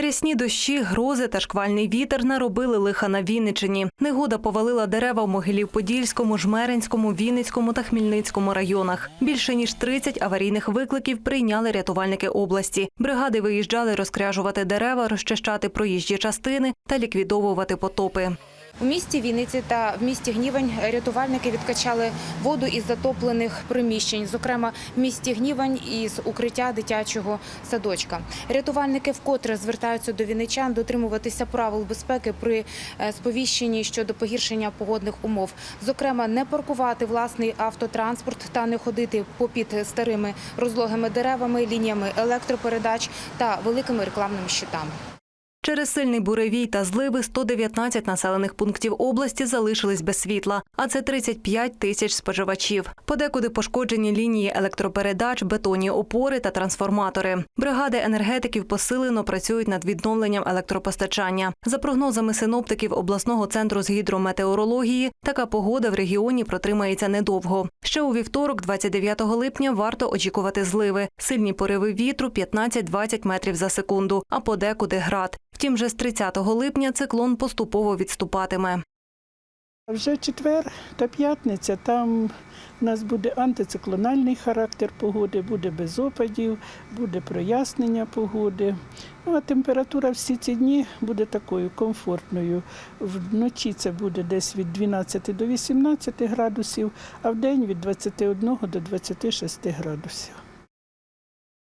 Рясні дощі, грози та шквальний вітер наробили лиха на Вінничині. Негода повалила дерева в Могилів-Подільському, Жмеринському, Вінницькому та Хмельницькому районах. Більше ніж 30 аварійних викликів прийняли рятувальники області. Бригади виїжджали розкряжувати дерева, розчищати проїжджі частини та ліквідовувати потопи. У місті Вінниці та в місті Гнівань рятувальники відкачали воду із затоплених приміщень, зокрема в місті Гнівань із укриття дитячого садочка. Рятувальники вкотре звертаються до вінничан дотримуватися правил безпеки при е, сповіщенні щодо погіршення погодних умов. Зокрема, не паркувати власний автотранспорт та не ходити попід старими розлогими деревами, лініями електропередач та великими рекламними щитами. Через сильний буревій та зливи 119 населених пунктів області залишились без світла, а це 35 тисяч споживачів. Подекуди пошкоджені лінії електропередач, бетонні опори та трансформатори. Бригади енергетиків посилено працюють над відновленням електропостачання. За прогнозами синоптиків обласного центру з гідрометеорології, така погода в регіоні протримається недовго. Ще у вівторок, 29 липня, варто очікувати зливи. Сильні пориви вітру 15-20 метрів за секунду, а подекуди град. Втім, вже з 30 липня циклон поступово відступатиме. Вже четвер та п'ятниця, там у нас буде антициклональний характер погоди, буде без опадів, буде прояснення погоди. Ну, а температура всі ці дні буде такою комфортною. Вночі це буде десь від 12 до 18 градусів, а вдень від 21 до 26 градусів.